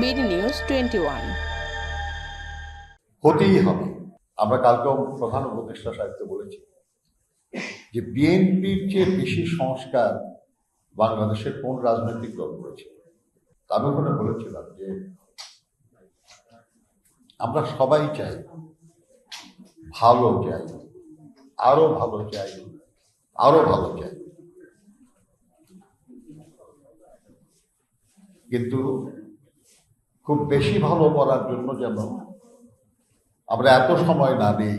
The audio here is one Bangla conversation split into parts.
BD news twenty one. হতেই হবে। আমরা কালকেও প্রধান উপদেষ্টা সাহিত্য বলেছি যে বিএনপির চেয়ে বেশি সংস্কার বাংলাদেশের কোন রাজনৈতিক দল করেছে। আমি ওখানে বলেছিলাম যে আমরা সবাই চাই, ভালো চাই, আরও ভালো চাই, আরও ভালো চাই। কিন্তু খুব বেশি ভালো করার জন্য যেন আমরা এত সময় না নেই,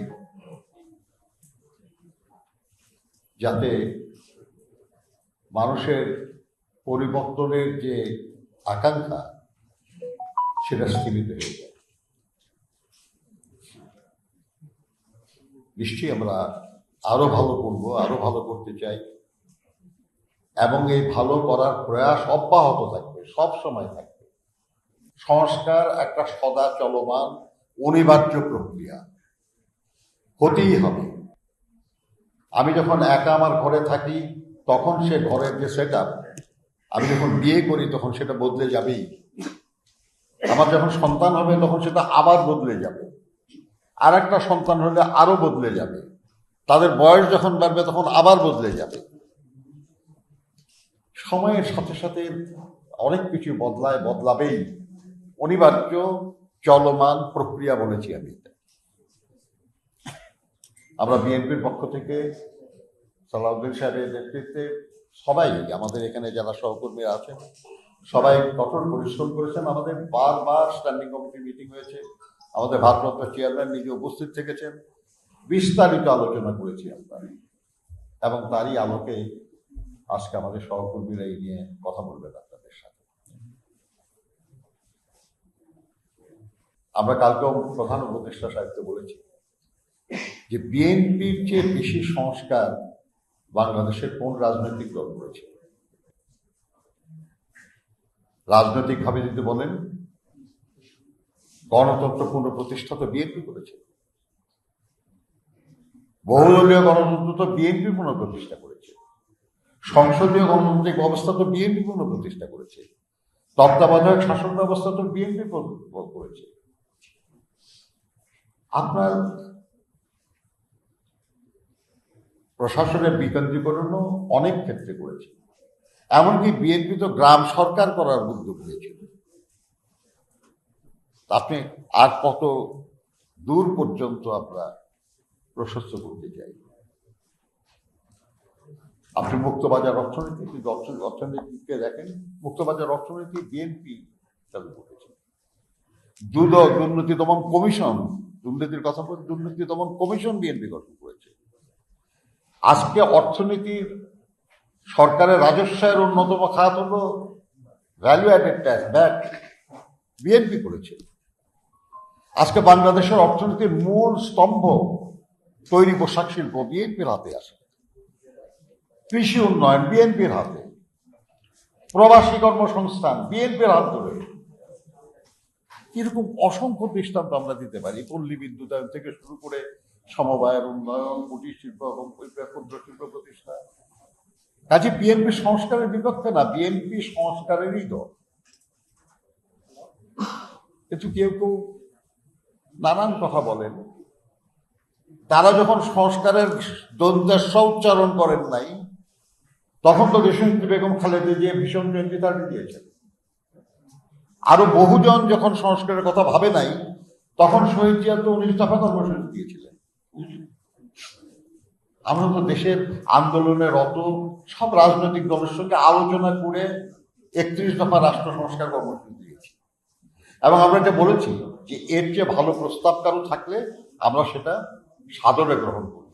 যাতে মানুষের পরিবর্তনের যে আকাঙ্ক্ষা, সেটা স্থিমিত হয়ে যায়। নিশ্চয়ই আমরা আরও ভালো করব, আরও ভালো করতে চাই। এবং এই ভালো করার প্রয়াস অব্যাহত থাকবে, সব সময় থাকবে। সংস্কার একটা সদা চলমান, অনিবার্য প্রক্রিয়া। হতেই হবে। আমি যখন একা আমার ঘরে থাকি, তখন সে ঘরের যে সেট আমি যখন বিয়ে করি, তখন সেটা বদলে যাবেই। আমার যখন সন্তান হবে, তখন সেটা আবার বদলে যাবে। আর একটা সন্তান হলে আরও বদলে যাবে। তাদের বয়স যখন বাড়বে, তখন আবার বদলে যাবে। সময়ের সাথে সাথে অনেক কিছু বদলায়, বদলাবেই। অনিবার্য চলমান প্রক্রিয়া বলেছি আমি। আমরা বিএনপির পক্ষ থেকে সালাউদ্দিন সাহেবের নেতৃত্বে সবাই, আমাদের এখানে যারা সহকর্মীরা আছেন, সবাই কঠোর পরিশ্রম করেছেন। আমাদের বারবার স্ট্যান্ডিং কমিটি মিটিং হয়েছে। আমাদের ভারপ্রাপ্ত চেয়ারম্যান নিজে উপস্থিত থেকেছেন। বিস্তারিত আলোচনা করেছি আমরা। এবং তারই আলোকে আজকে আমাদের সহকর্মীরা এই নিয়ে কথা বলবে আপনাদের সাথে আমরা কালকেও প্রধান উপদেষ্টা সাহিত্য বলেছি যে বিএনপির চেয়ে বেশি সংস্কার বাংলাদেশের কোন রাজনৈতিক দল করেছে? রাজনৈতিকভাবে যদি বলেন, গণতন্ত্র পুনঃপ্রতিষ্ঠা তো বিএনপি করেছে। বহুদলীয় গণতন্ত্র তো বিএনপি পুনঃপ্রতিষ্ঠা করেছে। সংসদীয় গণতান্ত্রিক ব্যবস্থা তো বিএনপি পুনঃপ্রতিষ্ঠা করেছে। তত্ত্বাবধায়ক শাসন ব্যবস্থা তো বিএনপি করেছে। আপনার প্রশাসনের বিকেন্দ্রীকরণও অনেক ক্ষেত্রে করেছে। এমনকি বিএনপি তো গ্রাম সরকার করার উদ্যোগ নিয়েছিল আপনি আর কত দূর পর্যন্ত আমরা প্রশস্ত করতে চাই? আপনি মুক্তবাজার অর্থনীতি অর্থনীতিকে দেখেন, মুক্তবাজার অর্থনীতি বিএনপি চালু করেছে। দুর্নীতি দমন কমিশন দুর্নীতির কথা বলতে দুর্নীতি দমন কমিশন বিএনপি গঠন করেছে। আজকে অর্থনীতির সরকারের রাজস্বের অন্যতম খাত হল value added tax VAT BNP করেছে। আজকে বাংলাদেশের অর্থনীতির মূল স্তম্ভ তৈরি পোশাক শিল্প বিএনপির হাতে আসে। কৃষি উন্নয়ন বিএনপির হাতে। প্রবাসী কর্মসংস্থান বিএনপির হাত ধরে। এরকম অসংখ্য দৃষ্টান্ত আমরা দিতে পারি। পল্লী বিদ্যুতায়ন থেকে শুরু করে সমবায়ের উন্নয়ন, কুটির শিল্প এবং ক্ষুদ্র শিল্প প্রতিষ্ঠা কাজে বিএনপি সংস্কারের বিপক্ষে না, বিএনপি সংস্কারেরই দল। কিন্তু কেউ কেউ নানান কথা বলেন। তারা যখন সংস্কারের দন্তেশ্ব উচ্চারণ করেন নাই, তখন তো দেশনেত্রী বেগম খালেদা জিয়া ভীষণ জয়ন্তী জয়ন্তিতাটি দিয়েছেন আরও বহুজন যখন সংস্কারের কথা ভাবে নাই, তখন শহীদ জিয়া তো উনিশ দফা কর্মসূচি দিয়েছিলেন। আমরা তো দেশের আন্দোলনে রত সব রাজনৈতিক দলের সঙ্গে আলোচনা করে একত্রিশ দফা রাষ্ট্র সংস্কার কর্মসূচি দিয়েছি। এবং আমরা এটা বলেছি যে এর চেয়ে ভালো প্রস্তাব কারও থাকলে আমরা সেটা সাদরে গ্রহণ করি।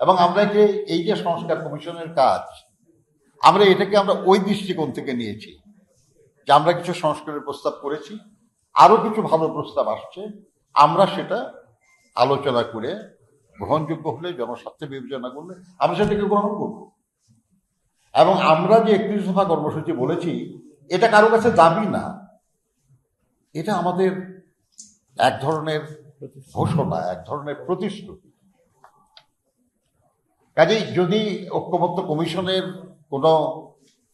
এবং আমরা যে এই যে সংস্কার কমিশনের কাজ, আমরা এটাকে আমরা ওই দৃষ্টিকোণ থেকে নিয়েছি। যে আমরা কিছু সংস্কারের প্রস্তাব করেছি, আরও কিছু ভালো প্রস্তাব আসছে, আমরা সেটা আলোচনা করে গ্রহণযোগ্য হলে, জনস্বার্থে বিবেচনা করলে আমরা সেটাকে গ্রহণ করব। এবং আমরা যে একত্রিশ দফা কর্মসূচি বলেছি, এটা কারও কাছে দাবি না। এটা আমাদের এক ধরনের ঘোষণা, এক ধরনের প্রতিশ্রুতি। কাজেই যদি ঐক্যমত্য কমিশনের কোনো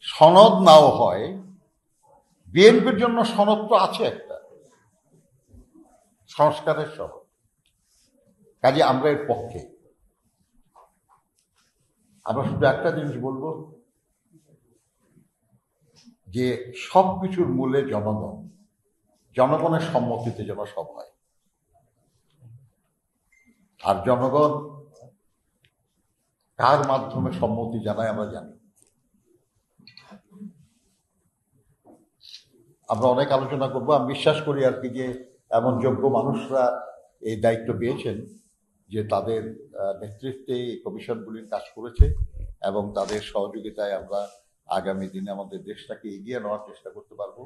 সনদ নাও হয় বিএনপির জন্য সনদ তো আছে একটা। সংস্কারের সনদ। কাজে আমরা এর পক্ষে। আমরা শুধু একটা জিনিস বলব, যে সব কিছুর মূলে জনগণ, জনগণের সম্মতিতে যেন সব হয়। আর জনগণ কার মাধ্যমে সম্মতি জানায় আমরা জানি। আমরা অনেক আলোচনা করব। আমি বিশ্বাস করি আর কি যে এমন যোগ্য মানুষরা এই দায়িত্ব পেয়েছেন যে তাদের নেতৃত্বে এই কমিশনগুলির কাজ করেছে এবং তাদের সহযোগিতায় আমরা আগামী দিনে আমাদের দেশটাকে এগিয়ে নেওয়ার চেষ্টা করতে পারব।